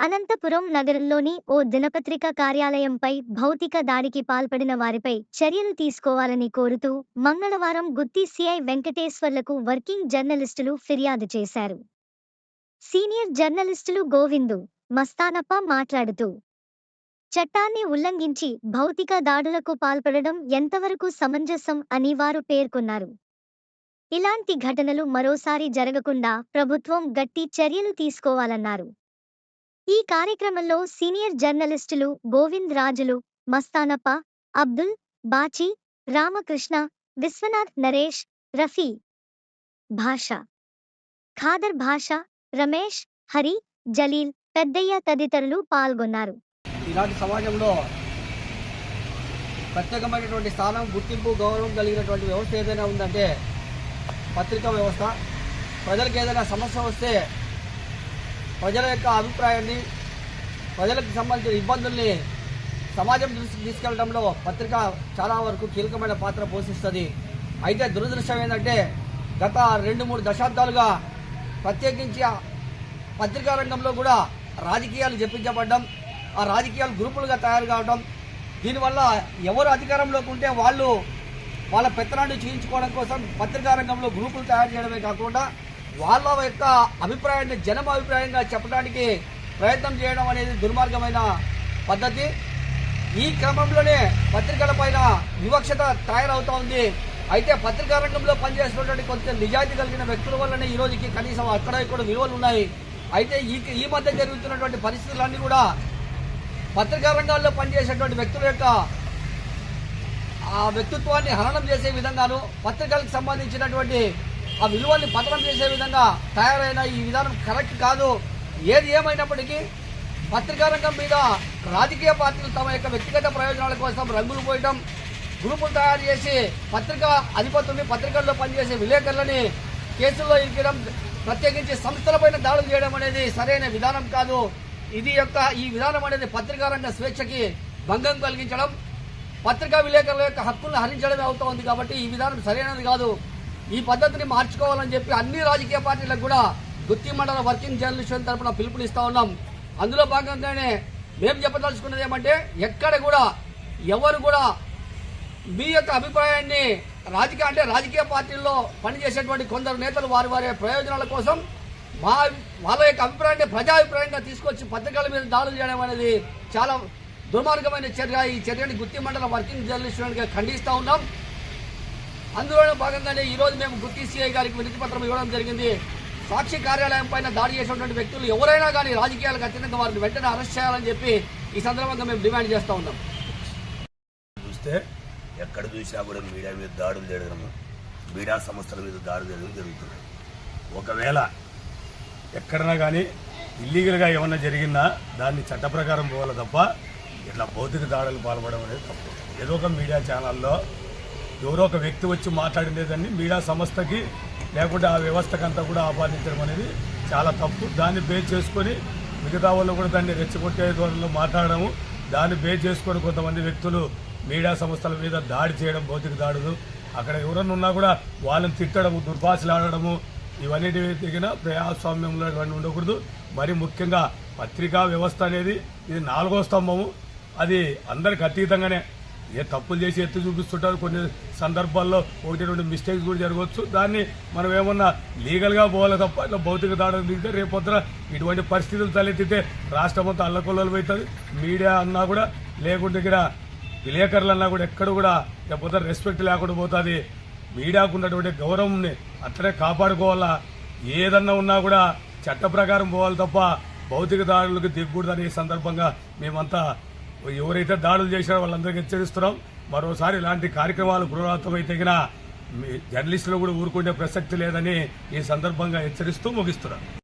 అనంతపురం నగరంలోని ఓ దినపత్రిక కార్యాలయంపై భౌతిక దాడికి పాల్పడిన వారిపై చర్యలు తీసుకోవాలని కోరుతూ మంగళవారం గుత్తి సిఐ వెంకటేశ్వర్లకు వర్కింగ్ జర్నలిస్టులు ఫిర్యాదు చేశారు. సీనియర్ జర్నలిస్టులు గోవిందు మస్తానప్ప మాట్లాడుతూ చట్టాన్ని ఉల్లంఘించి భౌతిక దాడులకు పాల్పడడం ఎంతవరకు సమంజసం అని వారు పేర్కొన్నారు. ఇలాంటి ఘటనలు మరోసారి జరగకుండా ప్రభుత్వం గట్టి చర్యలు తీసుకోవాలన్నారు. ఈ కార్యక్రమంలో సీనియర్ జర్నలిస్టులు గోవింద్ రాజులు మస్తానప్ప అబ్దుల్ బాచి రామకృష్ణ విశ్వనాథ్ నరేష్ రఫీ. భాష. ఖాదర్ భాష రమేష్ హరి జలీల్ పెద్దయ్య తదితరులు పాల్గొన్నారు. ఇలాంటి సమాజంలో ప్రత్యేకమైనటువంటి స్థానం గుర్తింపు గౌరవం కలిగినటువంటి వ్యవస్థ ఏదైనా ఉందంటే పత్రికా వ్యవస్థ. ప్రజలకు ఏదైనా సమస్య వస్తే ప్రజల యొక్క అభిప్రాయాన్ని ప్రజలకు సంబంధించిన ఇబ్బందుల్ని సమాజం దృష్టికి తీసుకెళ్ళడంలో పత్రిక చాలా వరకు కీలకమైన పాత్ర పోషిస్తుంది. అయితే దురదృష్టం ఏంటంటే గత రెండు మూడు దశాబ్దాలుగా ప్రత్యేకించి పత్రికా రంగంలో కూడా రాజకీయాలు జపించబడ్డం ఆ రాజకీయాలు గ్రూపులుగా తయారు కావడం దీనివల్ల ఎవరు అధికారంలోకి ఉంటే వాళ్ళు వాళ్ళ పెత్తనాన్ని చూయించుకోవడం కోసం పత్రికా రంగంలో గ్రూపులు తయారు చేయడమే కాకుండా వాళ్ళ యొక్క అభిప్రాయాన్ని జనం అభిప్రాయంగా చెప్పడానికి ప్రయత్నం చేయడం అనేది దుర్మార్గమైన పద్ధతి. ఈ క్రమంలోనే పత్రికల పైన వివక్షత తయారవుతా ఉంది. అయితే పత్రికా రంగంలో పనిచేస్తున్నటువంటి కొంత నిజాయితీ కలిగిన వ్యక్తుల వల్లనే ఈ రోజుకి కనీసం అక్కడ ఇక్కడ విలువలు ఉన్నాయి. అయితే ఈ ఈ మధ్య జరుగుతున్నటువంటి పరిస్థితులన్నీ కూడా పత్రికా రంగాల్లో పనిచేసేటువంటి వ్యక్తుల యొక్క ఆ వ్యక్తిత్వాన్ని హరణం చేసే విధంగాను పత్రికలకు సంబంధించినటువంటి ఆ విలువల్ని పతనం చేసే విధంగా తయారైన ఈ విధానం కరెక్ట్ కాదు. ఏది ఏమైనప్పటికీ పత్రికా రంగం మీద రాజకీయ పార్టీలు తమ యొక్క వ్యక్తిగత ప్రయోజనాల కోసం రంగులు పోయడం గ్రూపులు తయారు చేసి పత్రికా అధిపతుల్ని పత్రికల్లో పనిచేసే విలేకరులని కేసుల్లో ఇరికడం ప్రత్యేకించి సంస్థలపైన దాడులు చేయడం అనేది సరైన విధానం కాదు. ఇది యొక్క ఈ విధానం అనేది పత్రికా రంగ స్వేచ్ఛకి భంగం కలిగించడం పత్రికా విలేకరుల యొక్క హక్కులను హరించడమే అవుతోంది కాబట్టి ఈ విధానం సరైనది కాదు. ఈ పద్ధతిని మార్చుకోవాలని చెప్పి అన్ని రాజకీయ పార్టీలకు కూడా గుత్తి మండల వర్కింగ్ జర్నలిస్ట్ తరపున పిలుపునిస్తూ ఉన్నాం. అందులో భాగంగానే మేము చెప్పదలుచుకున్నది ఏమంటే ఎక్కడ కూడా ఎవరు కూడా మీ యొక్క అభిప్రాయాన్ని రాజకీయ అంటే రాజకీయ పార్టీల్లో పనిచేసేటువంటి కొందరు నేతలు వారి వారి ప్రయోజనాల కోసం మా వాళ్ళ యొక్క అభిప్రాయాన్ని ప్రజాభిప్రాయంగా తీసుకొచ్చి పత్రికల మీద దాడులు చేయడం అనేది చాలా దుర్మార్గమైన చర్య. ఈ చర్యని గుత్తి మండల వర్కింగ్ జర్నలిస్టులుగా ఖండిస్తూ ఉన్నాం. అందులోనే భాగంగానే ఈరోజు మేము గుత్తి సిఐ గారికి వినతి పత్రం ఇవ్వడం జరిగింది. సాక్షి కార్యాలయం పైన దాడి చేసినటువంటి వ్యక్తులు ఎవరైనా కానీ రాజకీయాలకు అత్యంత వారిని వెంటనే అరెస్ట్ చేయాలని చెప్పి ఈ సందర్భంగా మేము డిమాండ్ చేస్తూ ఉన్నాం. చూస్తే ఎక్కడ చూసినా కూడా మీడియా మీద దాడులు జరగడము మీడియా సంస్థల మీద దాడులు జరగడం జరుగుతుంది. ఒకవేళ ఎక్కడన్నా కానీ ఇల్లీగల్గా ఏమన్నా జరిగినా దాన్ని చట్ట ప్రకారం పోవాలి తప్ప ఇట్లా భౌతిక దాడులు పాల్పడడం అనేది తప్పు. ఏదో ఒక మీడియా ఛానల్లో ఎవరో ఒక వ్యక్తి వచ్చి మాట్లాడినదాన్ని మీడియా సంస్థకి లేకుంటే ఆ వ్యవస్థకంతా కూడా ఆపాదించడం అనేది చాలా తప్పు. దాన్ని బేస్ చేసుకొని మిగతా వాళ్ళు కూడా దాన్ని రెచ్చగొట్టే ధోరణిలో మాట్లాడడము దాన్ని బేస్ చేసుకొని కొంతమంది వ్యక్తులు మీడియా సంస్థల మీద దాడి చేయడం భౌతిక దాడులు అక్కడ ఎవరన్నా ఉన్నా కూడా వాళ్ళని తిట్టడము దుర్భాషలు ఆడడము ఇవన్నిటి దిగిన ప్రజాస్వామ్యంలో ఇవన్నీ ఉండకూడదు. మరి ముఖ్యంగా పత్రికా వ్యవస్థ అనేది ఇది నాలుగో స్తంభము. అది అందరికి అతీతంగానే ఏ తప్పులు చేసి ఎత్తి చూపిస్తుంటారు. కొన్ని సందర్భాల్లో ఒకటి రెండు మిస్టేక్స్ కూడా జరగవచ్చు. దాన్ని మనం ఏమన్నా లీగల్గా పోవాలి తప్ప ఇట్లా భౌతిక దాడులు దిగితే రేపొద్దున ఇటువంటి పరిస్థితులు తలెత్తితే రాష్ట్రం అంతా అల్లకొల్లలు అవుతుంది. మీడియా అన్నా కూడా లేకుంటే ఇక్కడ విలేకరులు అన్నా కూడా ఎక్కడ కూడా లేకపోతే రెస్పెక్ట్ లేకుండా పోతుంది. మీడియాకు ఉన్నటువంటి గౌరవంని అట్లనే కాపాడుకోవాలా. ఏదన్నా ఉన్నా కూడా చట్ట ప్రకారం పోవాలి తప్ప భౌతిక దాడులకు దిగకూడదని ఈ సందర్భంగా మేమంతా ఎవరైతే దాడులు చేశారో వాళ్ళందరికీ హెచ్చరిస్తున్నాం. మరోసారి ఇలాంటి కార్యక్రమాలు పునరావృతమై తగిన జర్నలిస్టులు కూడా ఊరుకునే ప్రసక్తి లేదని ఈ సందర్భంగా హెచ్చరిస్తూ ముగిస్తున్నారు